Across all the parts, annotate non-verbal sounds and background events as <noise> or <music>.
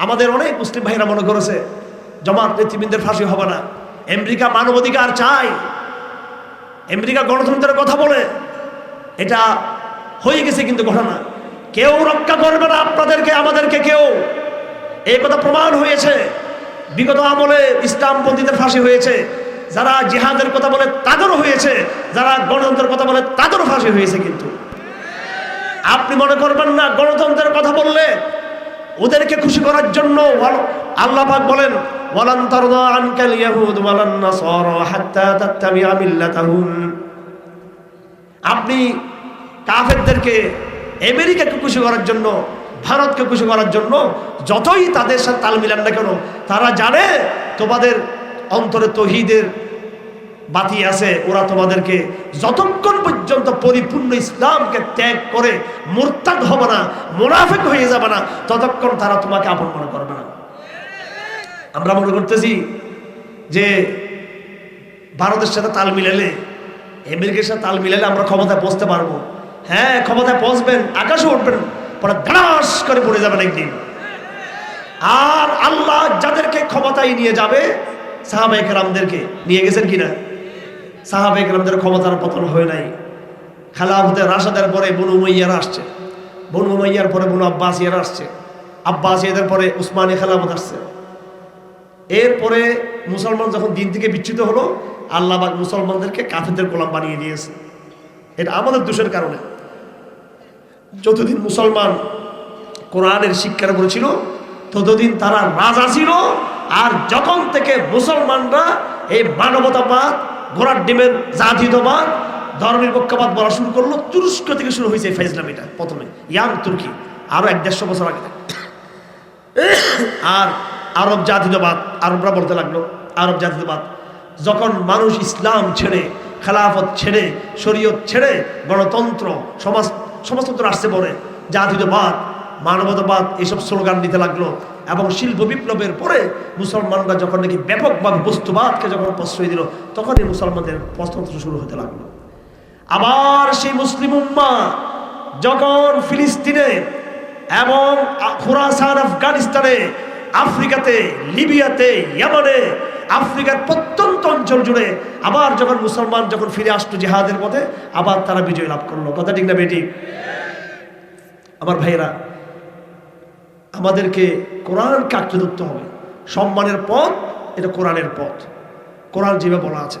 আমাদের অনেক মুসলিম ভাইরা মনে করেছে, জমাত নেতৃবৃন্দের ফাঁসি হবে না। আমেরিকা মানবাধিকার চায় আমেরিকা গণতন্ত্রের কথা বলে, এটা হয়ে গেছে কিন্তু ঘটনা। কেউ রক্ষা করবে না আপনাদেরকে, আমাদেরকে কেউ। এই কথা প্রমাণ হয়েছে। বিগত আমলে ইসলামপন্থীদের ফাঁসি হয়েছে। যারা জিহাদের কথা বলে, তাদেরও হয়েছে। যারা গণতন্ত্রের কথা বলে, তাদেরও ফাঁসি হয়েছে কিন্তু। আপনি মনে করবেন না, গণতন্ত্রের কথা বললে ওদেরকে খুশি করার জন্য আল্লাহ পাক বলেন আপনি কাফেরদেরকে, আমেরিকাকে খুশি করার জন্য, ভারতকে খুশি করার জন্য যতই তাদের সাথে তাল মিলান না কেন, তারা জানে তোমাদের অন্তরে তহিদের বাতি আছে, ওরা তোমাদেরকে যতক্ষণ পর্যন্ত পরিপূর্ণ ইসলামকে ত্যাগ করে মোরতাদ হবে না, মোনাফেক হয়ে যাবে না, ততক্ষণ তারা তোমাকে আপন মনে করবে না। আমরা মনে করতেছি যে ভারতের সাথে তাল মিলালে, আমেরিকার সাথে তাল মিলালে আমরা ক্ষমতায় পৌঁছতে পারব। হ্যাঁ ক্ষমতায় পৌঁছবেন, আকাশে উঠবেন, পরে ধাস করে পড়ে যাবেন একদিন। আর আল্লাহ যাদেরকে ক্ষমতায় নিয়ে যাবে সাহাবাহিক রামদেরকে নিয়ে গেছেন কিনা? সাহাবাহিক রামদের ক্ষমতার পতন হয় নাই। খেলাফতের রাশাদের পরে বনু উমাইয়ারা আসছে। বনু উমাইয়ার পরে বনু আব্বাসিয়ারা আসছে। আব্বাসিয়াদের পরে উসমানী খেলাফত আসছে। এরপরে মুসলমান যখন দিন থেকে বিচ্যুত হলো, আল্লাহবাক মুসলমানদেরকে কাফেরদের গোলাম বানিয়ে দিয়েছে। এটা আমাদের দোষের কারণে। যতদিন মুসলমান কোরআনের শিক্ষার উপরে ছিল, ততদিন তারা রাজা ছিল, আর যখন থেকে মুসলমানরা এই মানবতাবাদ, ঘোড়ার ডিমের জাতীয়তাবাদ ধর্মনিরপেক্ষবাদ বলা শুরু করল, তুরস্ক থেকে শুরু হয়েছে ফাইজলামিটা প্রথমে। ইয়াং তুর্কি, আরও এক দেড়শো বছর আগে। আর আরব জাতীয়তাবাদ, আরবরা বলতে লাগল, আরব জাতীয়তাবাদ, যখন মানুষ ইসলাম ছেড়ে, খেলাফত ছেড়ে, শরীয়ত ছেড়ে, গণতন্ত্র, সমাজ, সমাজতন্ত্র আসছে পরে জাতীয়তাবাদ, মানবতাবাদ এসব স্লোগান দিতে লাগল এবং শিল্প বিপ্লবের পরে মুসলমানরা যখন নাকি ব্যাপকভাবে বস্তুবাদকে যখন প্রশ্রয় দিল, তখনই মুসলমানদের প্রশ্নতন্ত্র শুরু হতে লাগল। আবার সেই মুসলিম উম্মা যখন ফিলিস্তিনে এবং খুরাসান আফগানিস্তানে, আফ্রিকাতে, লিবিয়াতে, ইয়ামানে, আফ্রিকার প্রত্যন্ত অঞ্চল জুড়ে আবার যখন মুসলমান যখন ফিরে আসতো জেহাদের পথে, আবার তারা বিজয় লাভ করল। কথা ঠিক না বেটি? আমার ভাইয়েরা, আমাদেরকে কোরআনকে আঁকড়ে ধরতে হবে। সম্মানের পথ, এটা কোরআনের পথ। কোরআন যেভাবে বলা আছে।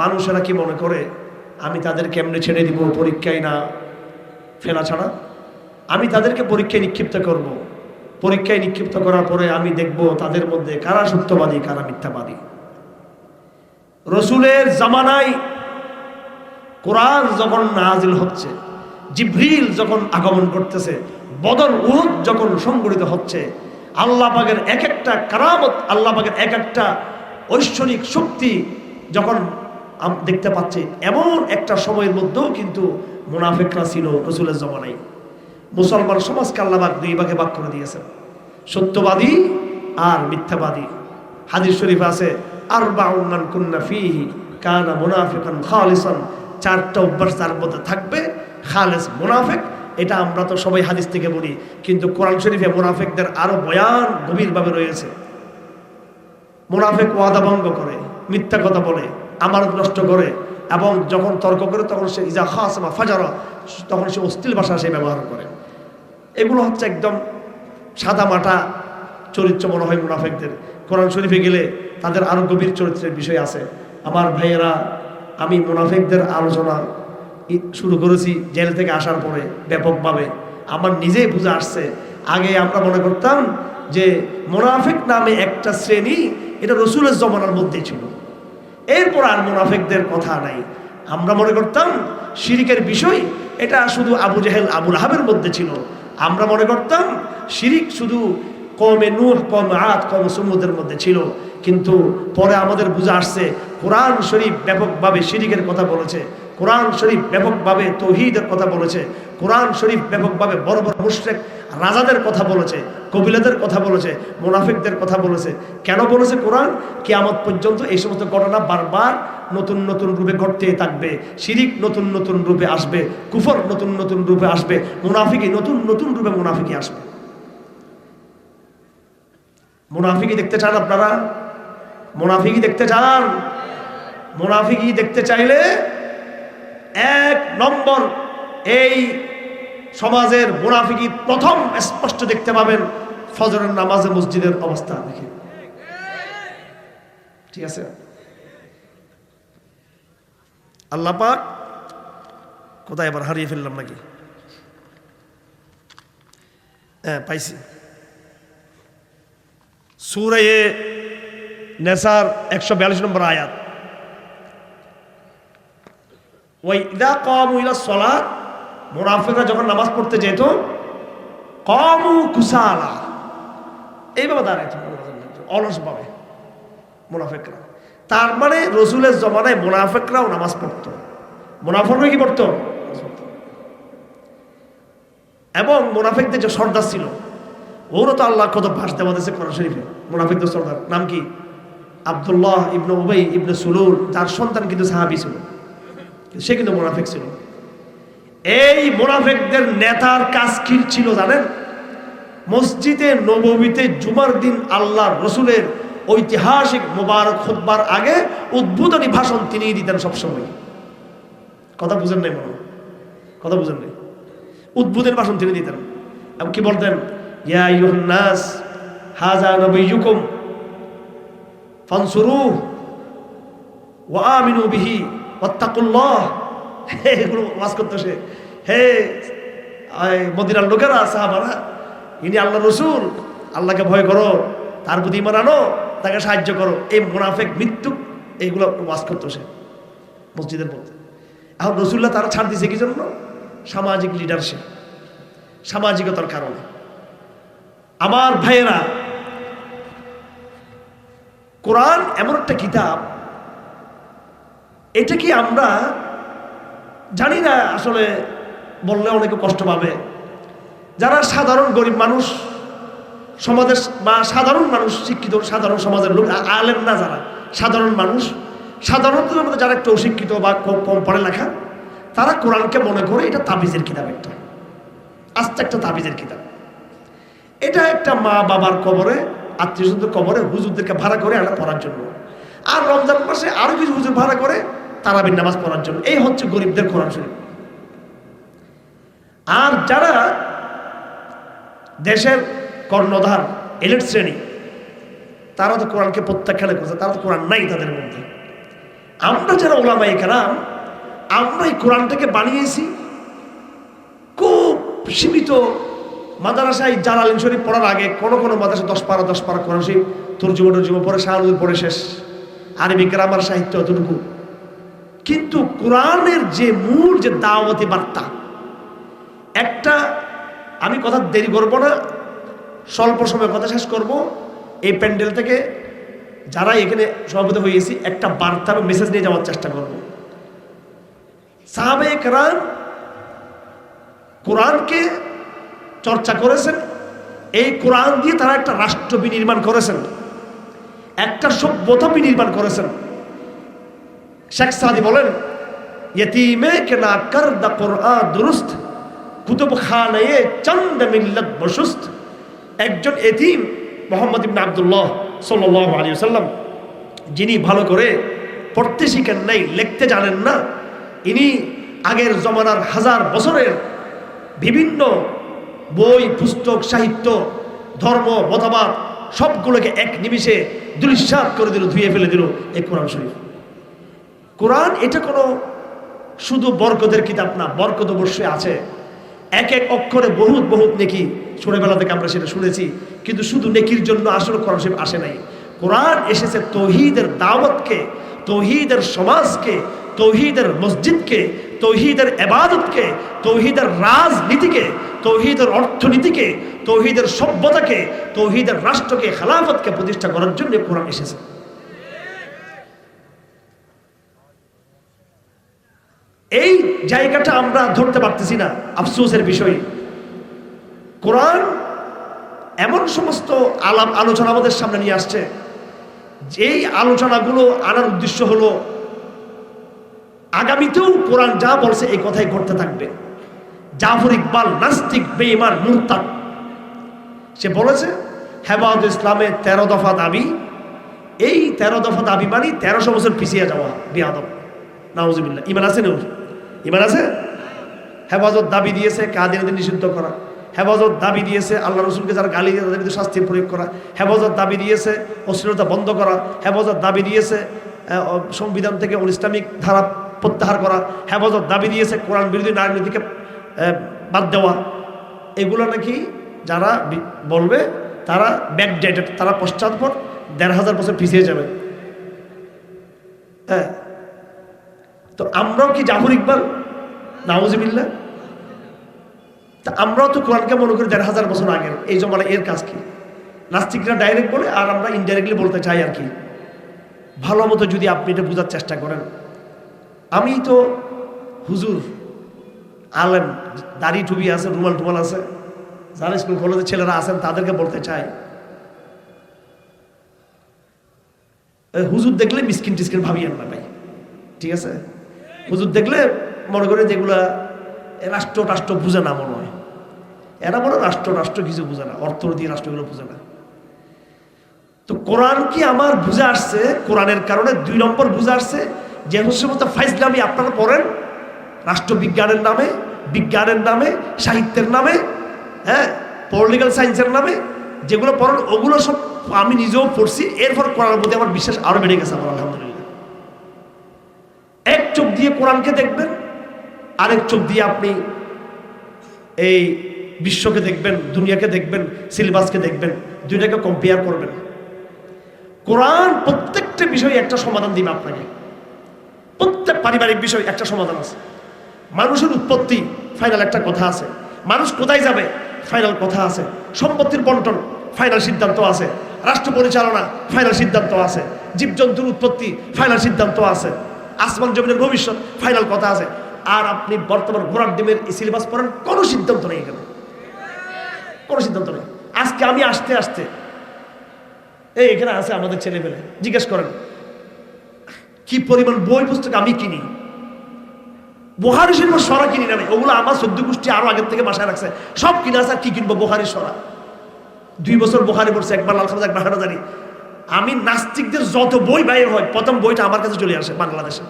মানুষেরা কি মনে করে, আমি তাদের কেমনে ছেড়ে দিব, পরীক্ষায় না ফেলা ছাড়া আমি তাদেরকে পরীক্ষায় নিক্ষিপ্ত করব। পরীক্ষায় নিক্ষিপ্ত করার পরে আমি দেখব তাদের মধ্যে কারা সত্যবাদী, কারা মিথ্যাবাদী রসুলের জামানায় কোরআন যখন নাজিল হচ্ছে, জিব্রিল যখন আগমন করতেছে বদর উহুদ যখন সংগঠিত হচ্ছে, আল্লাহ পাকের এক একটা কারামত, আল্লাহ পাকের এক একটা ঐশ্বরিক শক্তি যখন দেখতে পাচ্ছি। এমন একটা সময়ের মধ্যেও কিন্তু মুনাফেকরা ছিল রসুলের জমানায়। মুসলমান সমাজকে আল্লাহবাক দুই ভাগে ভাগ করে দিয়েছেন। সত্যবাদী আর মিথ্যাবাদী। হাদিস শরীফ আছে আর বাউন্নান কুন্না ফিহি কানা চারটা অভ্যাস তার মধ্যে থাকবে, খালেস মুনাফেক। এটা আমরা তো সবাই হাদিস থেকে বলি, কিন্তু কোরআন শরীফে মুনাফেকদের আরও বয়ান গভীরভাবে রয়েছে। মুনাফেক ওয়াদা ভঙ্গ করে, মিথ্যা কথা বলে। আমার নষ্ট করে এবং যখন তর্ক করে তখন সে ইজা খাসমা ফাজারা, তখন সে অশ্লীল ভাষা সে ব্যবহার করে। এগুলো হচ্ছে একদম সাদা মাটা চরিত্র মনে হয় মুনাফেকদের। কোরআন শরীফে গেলে তাদের আরও গভীর চরিত্রের বিষয় আছে। আমার ভাইয়েরা, আমি মুনাফেকদের আলোচনা শুরু করেছি জেল থেকে আসার পরে ব্যাপকভাবে। আমার নিজেই বুঝে আসছে। আগে আমরা মনে করতাম যে মোনাফেক নামে একটা শ্রেণি, এটা রসুলের জমানার মধ্যেই ছিল। এরপর আর মুনাফেকদের কথা নাই। আমরা মনে করতাম শিরিকের বিষয়, এটা শুধু আবু জেহেল, আবুল আহাবের মধ্যে ছিল। আমরা মনে করতাম শিরিক শুধু কমে নূহ কম আত কম সমুদ্রের মধ্যে ছিল। কিন্তু পরে আমাদের বুঝে আসছে, কোরআন শরীফ ব্যাপকভাবে শিরিকের কথা বলেছে। কোরআন শরীফ ব্যাপকভাবে তৌহিদের কথা বলেছে। কোরআন শরীফ ব্যাপকভাবে বড় বড় মুশরেক রাজাদের কথা বলেছে কবিলাদের কথা বলেছে, মুনাফিকদের কথা বলেছে। কেন বলেছে কোরআন? কিয়ামত পর্যন্ত এই সমস্ত ঘটনা বারবার নতুন নতুন রূপে ঘটতেই থাকবে। শিরিক নতুন নতুন রূপে আসবে, কুফর নতুন নতুন রূপে আসবে, মুনাফিকি নতুন নতুন রূপে মুনাফিকি আসবে। মুনাফিকি দেখতে চান আপনারা? মুনাফিকি দেখতে চান? মুনাফিকি দেখতে চাইলে এক নম্বর এই সমাজের মুনাফিকি প্রথম স্পষ্ট দেখতে পাবেন ফজরের নামাজে মসজিদের অবস্থা দেখে। ঠিক আছে? আল্লাহ পাক কোথায় এবার হারিয়ে ফেললাম নাকি? হ্যাঁ পাইছি। সুরায়ে নেসার একশো বিয়াল্লিশ নম্বর আয়াত। ওই ইদা কম ইলা সলাত মোনাফেকরা যখন নামাজ পড়তে যেত, কমু কুসালা। এইভাবে দাঁড়াইত অলসভাবে মোনাফেকরা। তার মানে রসুলের জমানায় মোনাফেকরাও নামাজ পড়তো। মোনাফেকরা কি পড়তো? এবং মোনাফেকদের যে সর্দার ছিল, ওরও তো আল্লাহ কত ভাস দেওয়া দিয়েছে কোরআন শরীফে, মোনাফিকদের সর্দার। নাম কি? আবদুল্লাহ ইবনে উবাই ইবনে সুলুর যার সন্তান কিন্তু সাহাবি ছিল। সে কিন্তু মোনাফেক ছিল। এই মোনাফেকদের নেতার কাজ কি ছিল জানেন? মসজিদে নবমীতে জুমার দিন আল্লাহ রসুলের ঐতিহাসিক মোবারক খুতবার আগে উদ্বোধনী ভাষণ তিনি দিতেন সবসময়। কথা বুঝেন নাই মনে কথা বুঝেন নাই? উদ্বোধনী ভাষণ তিনি দিতেন। এবং কি বলতেন? ইয়া আইয়ুহান নাস হাযা নাবিয়্যুকুম ফানসুরু ওয়া আমিনু বিহি ওয়াত্তাকুল্লাহ। <laughs> এগুলো ওয়াজ করতে সে হে মদিনার লোকেরা, সাহাবারা, ইনি আল্লাহ রসুল, আল্লাহকে ভয় করো, তার প্রতি ইমান আনো, তাকে সাহায্য করো। এই মুনাফেক মৃত্যু, এইগুলো ওয়াজ করতো সে মসজিদের মধ্যে। এখন রসুল্লাহ তারা ছাড় দিছে কি জন্য সামাজিক লিডারশিপ সামাজিকতার কারণে। আমার ভাইয়েরা, কোরআন এমন একটা কিতাব, এটা কি আমরা জানি না আসলে বললে অনেকে কষ্ট পাবে। যারা সাধারণ গরিব মানুষ, সমাজের বা সাধারণ মানুষ, শিক্ষিত সাধারণ সমাজের লোক আলেম না যারা, সাধারণ মানুষ সাধারণত মধ্যে যারা একটু অশিক্ষিত বা কম পড়ালেখা, তারা কোরআনকে মনে করে এটা তাবিজের কিতাব একটা। আস্তে একটা তাবিজের কিতাব। এটা একটা মা বাবার কবরে আত্মীয়স্বদের কবরে হুজুরদেরকে ভাড়া করে আনা পড়ার জন্য। আর রমজান মাসে আরও কিছু হুজুর ভাড়া করে তারাবির নামাজ পড়ার জন্য। এই হচ্ছে গরিবদের কোরআন শরীফ। আর যারা দেশের কর্ণধার, এলিট শ্রেণি, তারা তো কোরআনকে প্রত্যাখ্যান করেছে, তারা তো কোরআন নাই তাদের মধ্যে। আমরা যারা ওলামাই কেরাম, আমরা এই কোরআনটাকে বানিয়েছি, খুব সীমিত মাদ্রাসায় জালালিন শরীফ পড়ার আগে কোনো কোনো মাদ্রাসা দশ পারা দশ পারা কোরআন শরীফ তর্জুমা টর্জুমা পরে শাহানুল পরে শেষ। আরবি গ্রামার সাহিত্য অতটুকু কিন্তু কোরআনের যে মূল, যে দাওয়াতি বার্তা একটা, আমি কথা দেরি করব না, স্বল্প সময় কথা শেষ করব। এই প্যান্ডেল থেকে যারা এখানে সভাপতি হয়েছি, একটা বার্তা বা মেসেজ নিয়ে যাওয়ার চেষ্টা করব। সাহাবে কোরআন কোরআনকে চর্চা করেছেন। এই কোরআন দিয়ে তারা একটা রাষ্ট্র বিনির্মাণ করেছেন। একটা সভ্যতা বিনির্মাণ করেছেন। শেখ সাদি বলেন, ইয়তিমে কে কর দা কোরআন দুরুস্ত। কুতুব খানায়ে চন্দ মিল্লত বসুস্ত একজন এতিম মোহাম্মদ ইবনে আব্দুল্লাহ সাল্লাল্লাহু আলাইহি সাল্লাম যিনি ভালো করে পড়তে শিখেন নাই, লিখতে জানেন না, ইনি আগের জমানার হাজার বছরের বিভিন্ন বই, পুস্তক, সাহিত্য, ধর্ম, মতবাদ সবগুলোকে এক নিমিষে দুলিশ্বাস করে দিল, ধুয়ে ফেলে দিল এই কোরআন শরীফ। কোরআন এটা কোনো শুধু বরকতের কিতাব না, বরকত অবশ্যই আছে। এক এক অক্ষরে বহুত বহুত নেকি ছোটবেলা থেকে আমরা সেটা শুনেছি, কিন্তু শুধু নেকির জন্য আসলে কোরআন শরীফ আসে নাই। কোরআন এসেছে তৌহিদের দাওয়াতকে, তৌহিদের সমাজকে, তৌহিদের মসজিদকে, তৌহিদের এবাদতকে, তৌহিদের রাজনীতিকে, তৌহিদের অর্থনীতিকে, তৌহিদের সভ্যতাকে, তৌহিদের রাষ্ট্রকে, খেলাফতকে প্রতিষ্ঠা করার জন্য কোরআন এসেছে। এই জায়গাটা আমরা ধরতে পারতেছি না, আফসোসের বিষয়। কোরআন এমন সমস্ত আলাপ আলোচনা আমাদের সামনে নিয়ে আসছে। যেই আলোচনাগুলো আনার উদ্দেশ্য হলো, আগামীতেও কোরআন যা বলছে এই কথাই ঘটতে থাকবে। জাফর ইকবাল, নাস্তিক, বেঈমান, মুরতাদ। সে বলেছে হেবাদ ইসলামে তেরো দফা দাবি। এই তেরো দফা দাবি মানে তেরোশো বছর পিছিয়ে যাওয়া বিয়াদব নাউজিবিল্লা ইমান আছে নেই ইমান আছে? হেফাজত দাবি দিয়েছে কাদিনদের নিষিদ্ধ করা? হেফাজত দাবি দিয়েছে আল্লাহ রসুলকে যারা গালি দিয়ে তাদের শাস্তির প্রয়োগ করা। হেফাজত দাবি দিয়েছে অশ্লীলতা বন্ধ করা। হেফাজত দাবি দিয়েছে সংবিধান থেকে অন ইসলামিক ধারা প্রত্যাহার করা। হেফাজত দাবি দিয়েছে কোরআন বিরোধী রাজনীতিকে বাদ দেওয়া। এগুলো নাকি যারা বলবে, তারা ব্যাকডেটেড তারা পশ্চাৎপদ দেড় হাজার বছর পিছিয়ে যাবে। হ্যাঁ তো আমরাও কি জাফর ইকবাল? নাউজিবিল্লা তা আমরাও তো কোরআনকে মনে করি দেড় হাজার বছর আগের। এই জমানা এর কাজ কি? নাস্তিকরা ডাইরেক্ট বলে আর আমরা ইনডাইরেক্টলি বলতে চাই আর কি। ভালো মতো যদি আপনি এটা বোঝার চেষ্টা করেন। আমি তো হুজুর, আলেম, দাড়ি টুবি আছে, রুমাল টুমাল আছে, যারা স্কুল, কলেজের ছেলেরা আছেন, তাদেরকে বলতে চাই। হুজুর দেখলে মিসকিন টিসকিন ভাবিয়েন না ভাই। ঠিক আছে? হুজুর দেখলে মনে করে যেগুলা রাষ্ট্র রাষ্ট্র বুঝে না মনে হয়। এরা বলে রাষ্ট্র রাষ্ট্র কিছু বুঝে না অর্থ দিয়ে রাষ্ট্রগুলো বুঝে না। তো কোরআন কি আমার বুঝে আসছে? কোরআনের কারণে দুই নম্বর বুঝে আসছে, যে সমস্ত ফাইজলামি আপনারা পড়েন, রাষ্ট্রবিজ্ঞানের নামে, বিজ্ঞানের নামে, সাহিত্যের নামে হ্যাঁ পলিটিক্যাল সায়েন্সের নামে, যেগুলো পড়েন, ওগুলো সব আমি নিজেও পড়ছি, এরপর কোরআনের প্রতি আমার বিশ্বাস আরও বেড়ে গেছে আমার, আলহামদুলিল্লাহ। চোখ দিয়ে কোরআনকে দেখবেন, আরেক চোখ দিয়ে আপনি এই বিশ্বকে দেখবেন, দুনিয়াকে দেখবেন, সিলেবাসকে দেখবেন, দুইটাকে কম্পেয়ার করবেন। কোরআন প্রত্যেকটা বিষয়ে একটা সমাধান দিবে আপনাকে। প্রত্যেক পারিবারিক বিষয় একটা সমাধান আছে। মানুষের উৎপত্তি ফাইনাল একটা কথা আছে। মানুষ কোথায় যাবে? ফাইনাল কথা আছে। সম্পত্তির বন্টন ফাইনাল সিদ্ধান্ত আছে। রাষ্ট্র পরিচালনা ফাইনাল সিদ্ধান্ত আছে। জীবজন্তুর উৎপত্তি ফাইনাল সিদ্ধান্ত আছে। আসমান জমিনের ভবিষ্যৎ ফাইনাল কথা আছে। আর আপনি বর্তমান ঘোড়ার ডিমের সিলেবাস পড়েন কোনো সিদ্ধান্ত নেই এখানে। কোনো সিদ্ধান্ত নেই। আজকে আমি আসতে আসতে, এই এখানে আছে আমাদের ছেলে পেলে জিজ্ঞেস করেন, কি পরিমাণ বই পুস্তক আমি কিনি? বোহারি শরীফ সরা কিনি না। ওগুলো আমার সদ্য গোষ্ঠী আরও আগের থেকে বাসায় রাখছে। সব কিনে আছে আর কি কিনবো বোহারি সরা? দুই বছর বোহারি পড়ছে, একবার লাল খামা একবার জানি আমি নাস্তিকদের যত বই বাইর হয়, প্রথম বইটা আমার কাছে চলে আসে বাংলাদেশে।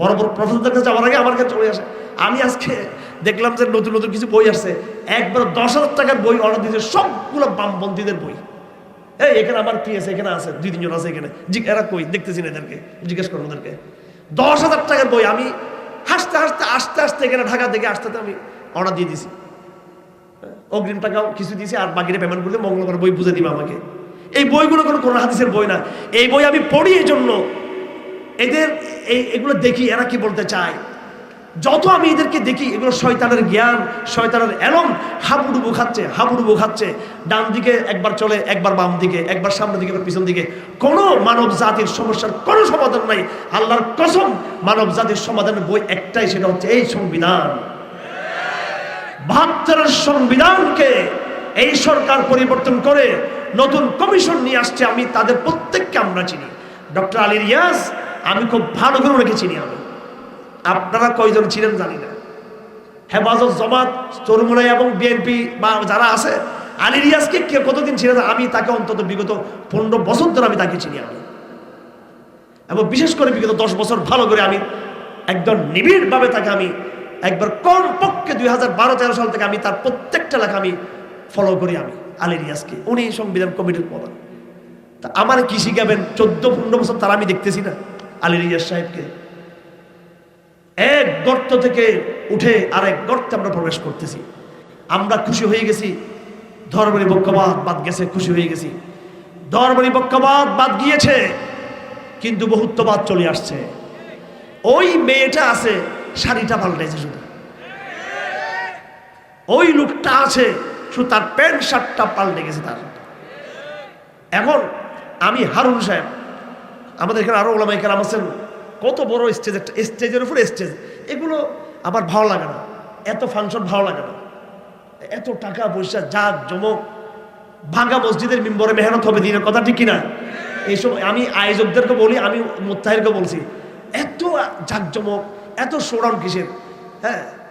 বড় বড় প্রফেসরদের কাছে যাওয়ার আগে আমার কাছে চলে আসে। আমি আজকে দেখলাম যে নতুন নতুন কিছু বই আসছে। একবার দশ হাজার টাকার বই অর্ডার দিয়েছে, সবগুলো বামপন্থীদের বই। এই, এখানে আমার কি আছে? এখানে আছে, দুই তিনজন আছে এখানে। এরা কই? দেখতেছি না এদেরকে, জিজ্ঞেস করুন ওদেরকে। দশ হাজার টাকার বই, আমি হাসতে হাসতে আস্তে আস্তে এখানে ঢাকা থেকে আসতে আমি অর্ডার দিয়ে দিছি। অগ্রিম টাকাও কিছু দিয়েছি আর বাকিটা পেমেন্ট করলে মঙ্গলবার বই বুঝে দিবে আমাকে। এই বইগুলো কোনো কোন হাদিসের বই না। এই বই আমি পড়ি এই জন্য এদের এই এগুলো দেখি, এরা কি বলতে চায়? যত আমি এদেরকে দেখি, এগুলো শয়তানের জ্ঞান, শয়তানের এলম, হাবুডুবু খাচ্ছে হাবুডুবু খাচ্ছে। ডান দিকে একবার চলে, একবার বাম দিকে, একবার সামনের দিকে পিছন দিকে। কোনো মানব জাতির সমস্যার কোনো সমাধান নাই। আল্লাহর কসম মানব জাতির সমাধানের বই একটাই, সেটা হচ্ছে এই সংবিধান। বাহাত্তরের সংবিধানকে এই সরকার পরিবর্তন করে নতুন কমিশন নিয়ে আসছে, আমি তাদের প্রত্যেককে আমরা চিনি। ডক্টর আলী রিয়াজ, আমি খুব ভালো করে ওনাকে চিনি আমি। আপনারা কয়জন ছিলেন জানি না। হেফাজত জমাত তরুমুনাই এবং বিএনপি বা যারা আছে, আলী রিয়াজকে কে কতদিন ছিলেন আমি তাকে অন্তত বিগত পনেরো বছর ধরে আমি তাকে চিনি আমি। এবং বিশেষ করে বিগত দশ বছর ভালো করে আমি একদম নিবিড়ভাবে তাকে আমি একবার কম পক্ষে দুই হাজার বারো তেরো সাল থেকে আমি তার প্রত্যেকটা লেখা আমি ফলো করি আমি, আলী রিয়াজকে। উনি সংবিধান কমিটির প্রধান। তা আমার কি শিখাবেন? চোদ্দ, পনেরো বছর তারা আমি দেখতেছি না, আলী রিয়াজ সাহেবকে। এক গর্ত থেকে উঠে আরেক গর্তে আমরা প্রবেশ করতেছি। আমরা খুশি হয়ে গেছি ধর্মের বক্যবাদ বাদ গেছে, খুশি হয়ে গেছি। ধর্মের বক্যবাদ বাদ গিয়েছে, কিন্তু বহুত্ববাদ চলে আসছে। ওই মেয়েটা আছে, শাড়িটা পাল্টাইছে শুধু। ওই লোকটা আছে শুধু তার প্যান্ট শার্টটা পাল্টে গেছে তার। এখন আমি হারুন সাহেব, আমাদের এখানে আরও ওলামাই কেরাম আছেন, কত বড় স্টেজ একটা স্টেজের উপর স্টেজ এগুলো আমার ভালো লাগে না। এত ফাংশন ভালো লাগে না। এত টাকা পয়সা যাক জমক, ভাঙ্গা মসজিদের মেম্বরে মেহনত হবে দিনের কথা ঠিক কিনা? এইসব আমি আয়োজকদেরকে বলি, আমি মোত্তাহিরকে বলছি, এত জাকজমক এত সোড়ান কিসের? হ্যাঁ